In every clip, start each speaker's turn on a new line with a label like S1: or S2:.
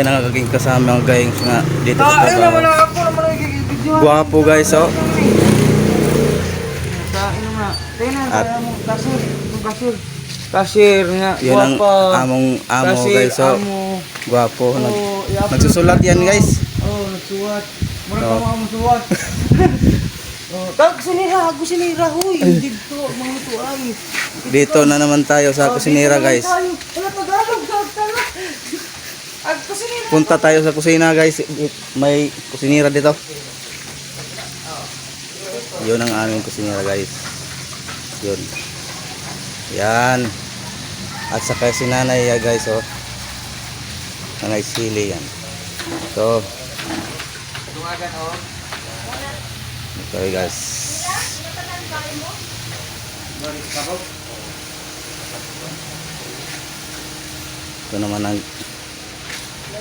S1: Yan ang aking kasama guys nga dito sa
S2: naman
S1: trabaho.
S2: na ako naman ang gigigidyo.
S1: Gwapo guys oh.
S2: Tain naman na,
S1: At-
S2: mo, kasir. Kasir. Kasir nga,
S1: Yan ang among amo
S2: Kasir,
S1: guys oh.
S2: amo.
S1: Gwapo. Nag,
S2: Oh, i-upload
S1: nagsusulat yan guys.
S2: Oh, nagsuwat. Mura
S1: Oh.
S2: ka mga musuwat. Oh, tag sinira, ako sinira, huy. Dito, mga tuay.
S1: Dito na naman tayo sa
S2: Oh,
S1: kusinera guys.
S2: naman. Wala Tagalog.
S1: Punta tayo sa kusina guys. May kusinera dito. Yun ang aming kusinera guys. Yun. Yan. At saka si nanay ya guys oh. Nanay sili yan. So,
S2: Dumagan, oh.
S1: okay guys. Ito naman ang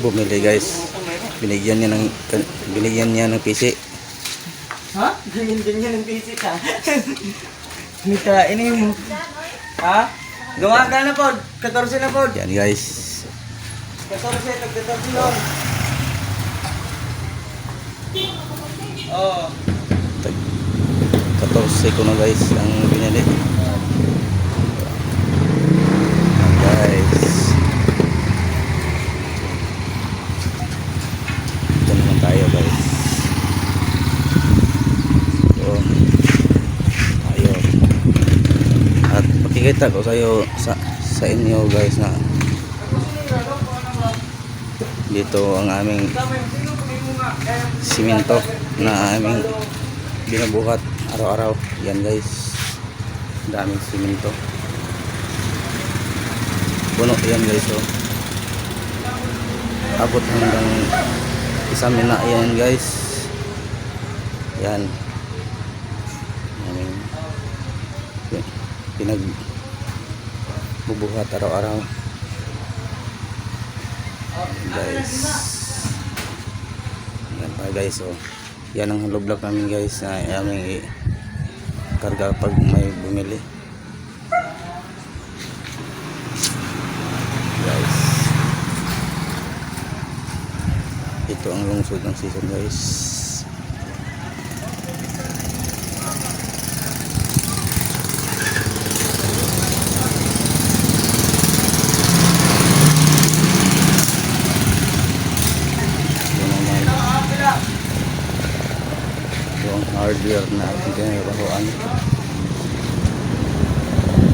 S1: bumili guys. Binigyan niya ng binigyan niya ng PC.
S2: Ha? Ganyan-ganyan ang PC ka. Mita, ini mo. Ha? Dumagan na po. 14 na po.
S1: Yan guys.
S2: 14, tag-14 yun. Oh.
S1: Tag 14 ko na guys ang binili. Yan, guys. Ito naman tayo guys. So, tayo. At makikita ko sa'yo sa, sa inyo guys na dito ang aming simento na aming binubuhat araw-araw. Yan guys. Daming simento. Puno yan guys. Oh. Abot hanggang isang mina yan guys. Yan. Aming pi- pinag bubuhat araw-araw. Guys. Yan pa guys oh. Yan ang hollow block namin guys na aming i- karga pag may bumili. Guys. Ito ang lungsod ng season guys. Yan naman. Hardware na kinarahuan.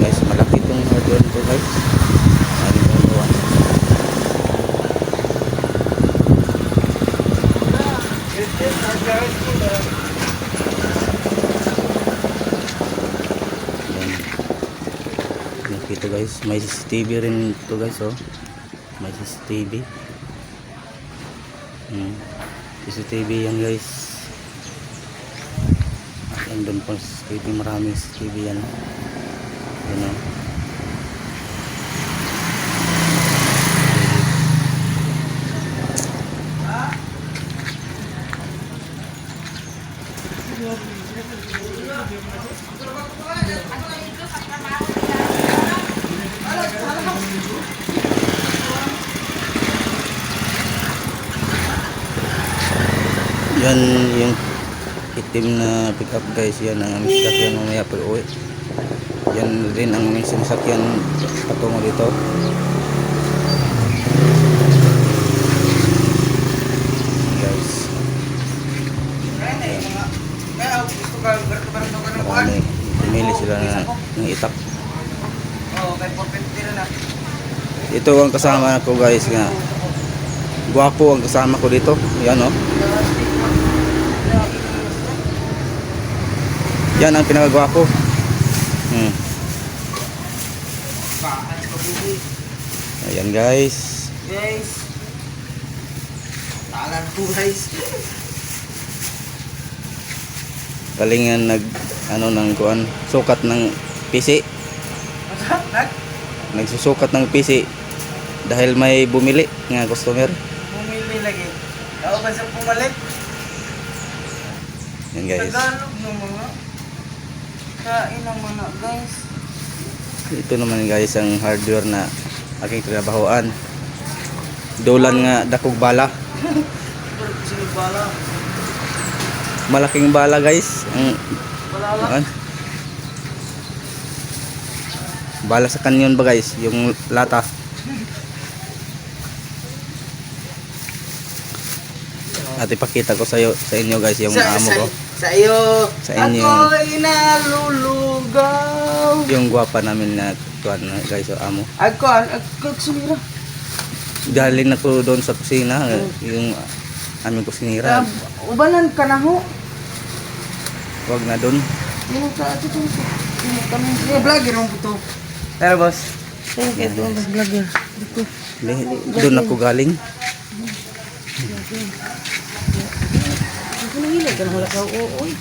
S1: Guys, malaki itong hardware ko guys. Yan. Nakita guys, may CCTV rin ito guys oh. May CCTV. Hmm. CCTV yan guys. Doon pang CCTV, maraming CCTV yan. Yan oh. Yan yung itim na pick up guys. Yan ang aming sasakyan mamaya pag uwi. Yan rin ang aming sinasakyan patungo dito. Guys, marami. Pumili sila na, ng itak.
S2: Kay 450 na na.
S1: Ito ang kasama ko guys nga. Gwapo ang kasama ko dito. Yan oh. Yan ang. Hmm.
S2: Baan ka buhi.
S1: Ayan guys.
S2: Guys. Talan po guys.
S1: Galingan nag ano ng kuan sukat ng PC. Nagsusukat ng PC dahil may bumili nga customer.
S2: Bumili lagi. Ako ba sa pumalit?
S1: Yan guys.
S2: Tagalog ng mga. Kain ng mga guys.
S1: Ito naman guys ang hardware na aking trabahoan. Dulan nga dakog bala. Malaking bala guys. Ang? Bala sa kanyon ba guys, yung lata. At ipakita ko sa iyo, sa inyo guys yung amo ko.
S2: Sa iyo.
S1: Sa inyo.
S2: Ako'y nalulugaw.
S1: Yung gwapa namin na tuwan na guys yung amo.
S2: Ako, ako, sumira.
S1: Galing na ko doon sa kusina, yung aming kusinira.
S2: Ubalan ka na ho.
S1: Wag na doon.
S2: Yung ito, ito, ito. Yung kami, yung vlogger mo ito. Pero boss. Thank you, vlogger.
S1: Doon ako galing.
S2: Kinihilig ka na wala ka, oo, oy.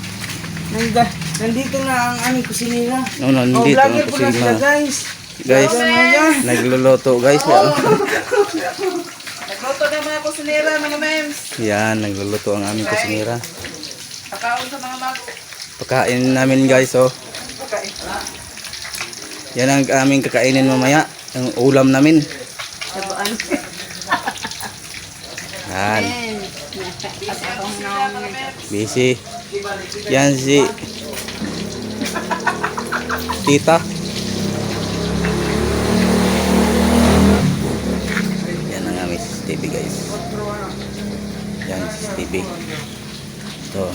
S2: Nanda, nandito na ang aming kusinira.
S1: No, no,
S2: Oh,
S1: nandito ang
S2: vlogger po na sila, guys.
S1: Guys,
S2: Ano yan?
S1: nagluluto guys. Yan.
S2: Nagluto na mga kusinira, mga memes.
S1: Yan, nagluluto ang aming kusinira.
S2: Kakaon sa mga mago.
S1: Pagkain namin guys, oh.
S2: Okay.
S1: Yan ang aming kakainin mamaya. Ang ulam namin. Yan. Busy. Yan si Tita. Yan ang aming CCTV guys. Yan CCTV. Ito.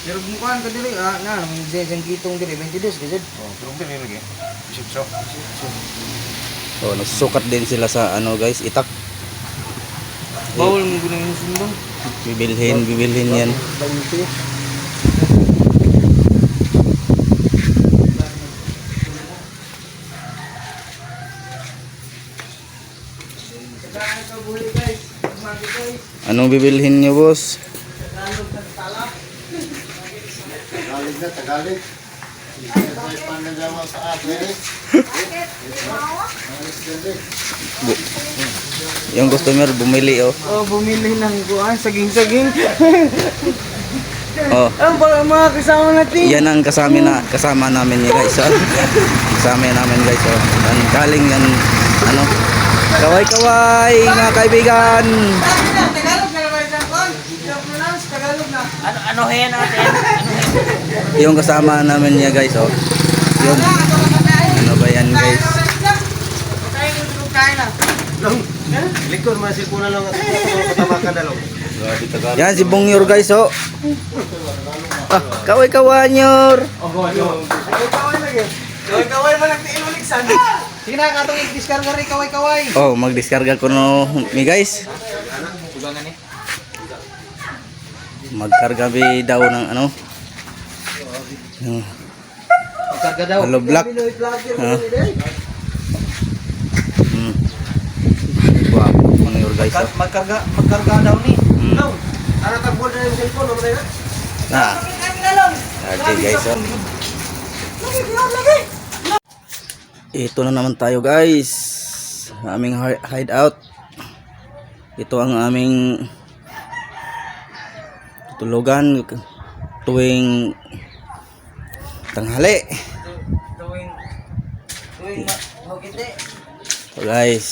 S2: Pero mukaan ka dili, ah, na, dyan kitong dili, 22, gajad.
S1: So, nagsusukat din sila sa ano guys, itak.
S2: Bawal mo gano'n yung sumbang.
S1: Bibilhin, bibilhin yan. Anong bibilhin niyo, boss?
S3: Tagalog na, Tagalog. Panagawa sa akin.
S1: Bu- yung customer bumili, oh.
S2: Oh, bumili ng kuhan, saging-saging.
S1: Oh,
S2: Ang ba mga kasama natin?
S1: yan ang kasama na kasama namin niya, guys. Oh. Kasama namin, guys. Oh. Yan, galing yan ano? Kaway-kaway, mga kaibigan.
S2: Tagalog na Tagalog na. Ano, ano hen natin?
S1: Yung kasama namin niya, guys. Oh. Yun. Ano ba yan, guys?
S3: Likod, masip ko na lang at katabakan na lang.
S1: Yan si Bongyor, guys. Oh. Ah, kaway-kawanyor.
S2: Kaway-kaway lagi. Kaway-kaway man ang tiin uliksan. Sige na, katong i-discarga rin kaway-kaway.
S1: Oh, magdiskarga ko no mi guys. Magkarga bi daw ng ano?
S2: Daw.
S1: Hello, black. Ah. hmm. Guwapo ano your guys.
S2: Magkarga, magkarga daw ni.
S1: Hmm.
S2: Ano tagbo na yung cellphone mo na
S1: Ah. Okay guys. Oh. Ito na naman tayo guys. Aming hi- hideout. Ito ang aming tulugan tuwing tanghali. So guys,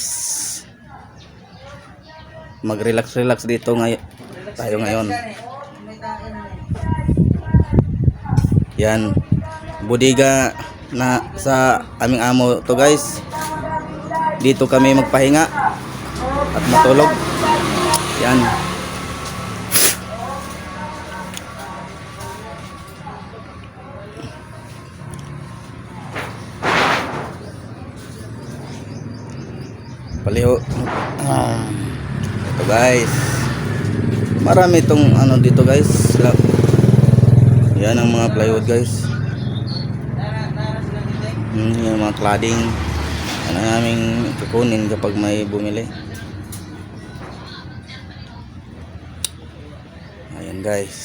S1: mag-relax-relax dito ngayon. Tayo ngayon. Yan. Budiga na sa aming amo to guys. Dito kami magpahinga at matulog. Yan. Marami itong ano dito guys. La- Yan ang mga plywood guys. Hmm, yung mga cladding. Yan ang aming kukunin kapag may bumili. Ayan guys.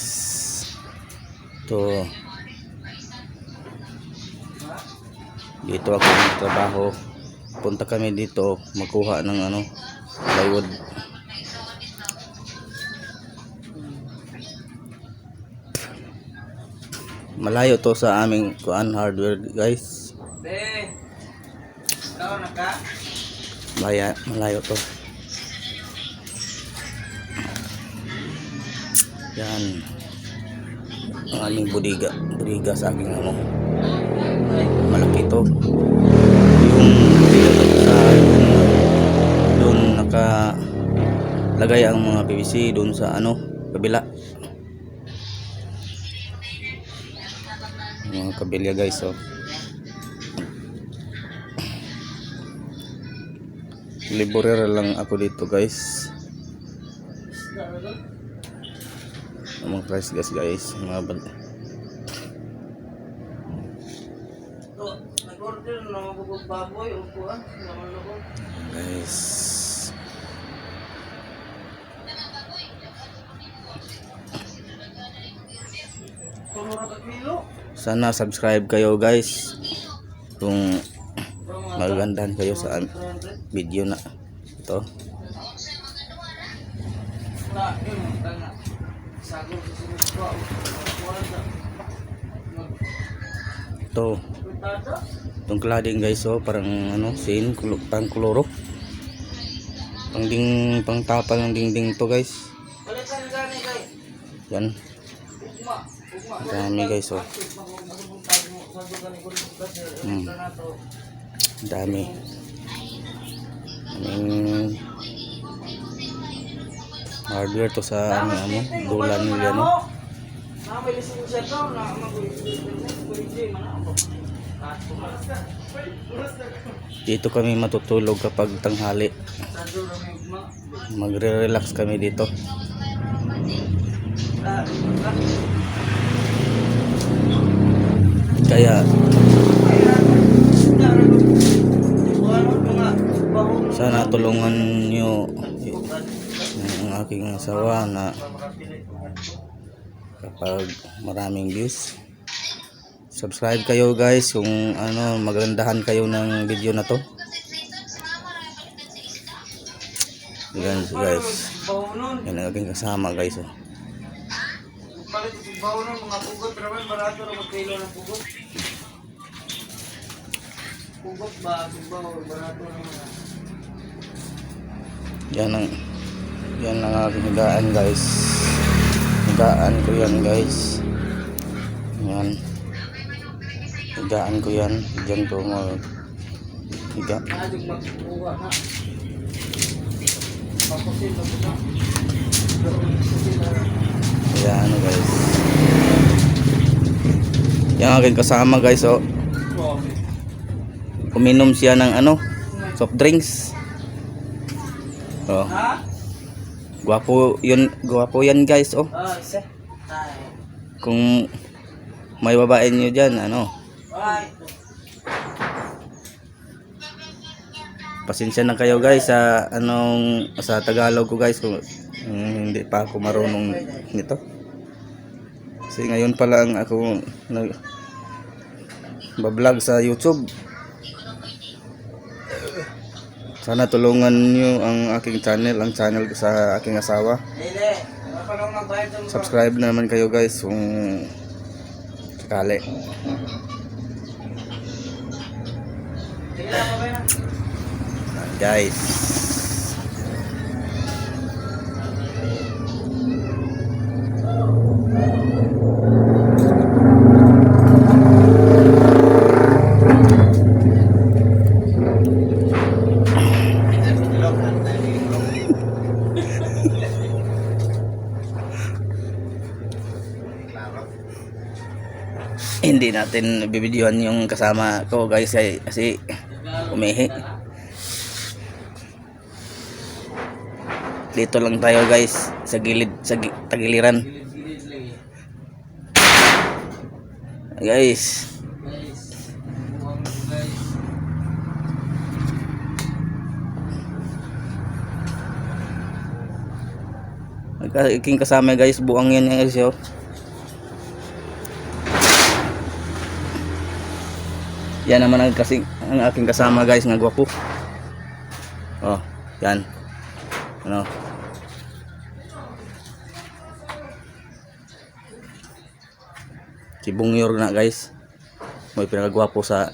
S1: Ito. Dito ako nagtrabaho. Punta kami dito magkuha ng ano plywood. Malayo to sa aming kuan hardware guys. Baya, malayo to. Yan. Ang aming budiga. Budiga sa aking ano. Malaki to. Yung budiga sa doon naka lagay ang mga PVC doon sa ano kabila. Mga kabilya guys oh. Liburer lang ako dito guys. Mga price gas guys. Mga
S2: ako.
S1: guys.
S2: Tumuro ka kilo.
S1: Sana subscribe kayo guys. Kung magandahan kayo sa video na ito. Ito. Itong cladding guys oh, parang ano, kulo, pang kloro. Pang ding, pang tapal ng dingding to guys. Yan, dami, guys, oh. Hmm. Dami. Aming hardware to sa ano, ano, dula nila no. Dito kami matutulog kapag tanghali. Magre-relax kami dito. Kaya
S2: Sana
S1: tulungan nyo ang aking asawa na kapag maraming views subscribe kayo guys kung ano magandahan kayo ng video na to yan guys yan ang aking kasama guys oh.
S2: Palit yung bawo ng mga pugot, pero man barato na magkilo ng pugot. Pugot ba, bawo, barato na mga.
S1: yan ang yan ang aking higaan guys. Higaan ko yan guys. Yan. Higaan ko yan. Dyan ko mag higa
S2: Nadig magkukuha na. Papusin na po na. Papusin na.
S1: kaya ano guys yan ang aking kasama guys oh. Uminom siya ng ano soft drinks. Oh.
S2: Ha?
S1: gwapo yun gwapo yan guys oh. Kung may babae nyo dyan ano. Pasensya na kayo guys sa anong sa Tagalog ko guys kung mm, hindi pa ako marunong nito kasi ngayon pa lang ako nag bablog sa YouTube. Sana tulungan nyo ang aking channel ang channel sa aking asawa. Subscribe na naman kayo guys kung sakali. Guys hindi natin bibidyohan yung kasama ko guys kasi umihi. Dito lang tayo guys sa gilid sa gi- tagiliran.
S2: Eh.
S1: guys aking kasama guys buang yan guys yo yan naman ang kasing ang aking kasama guys nga gwapo. Oh yan. Ano? Si Bungyor na guys. May pinakagwapo sa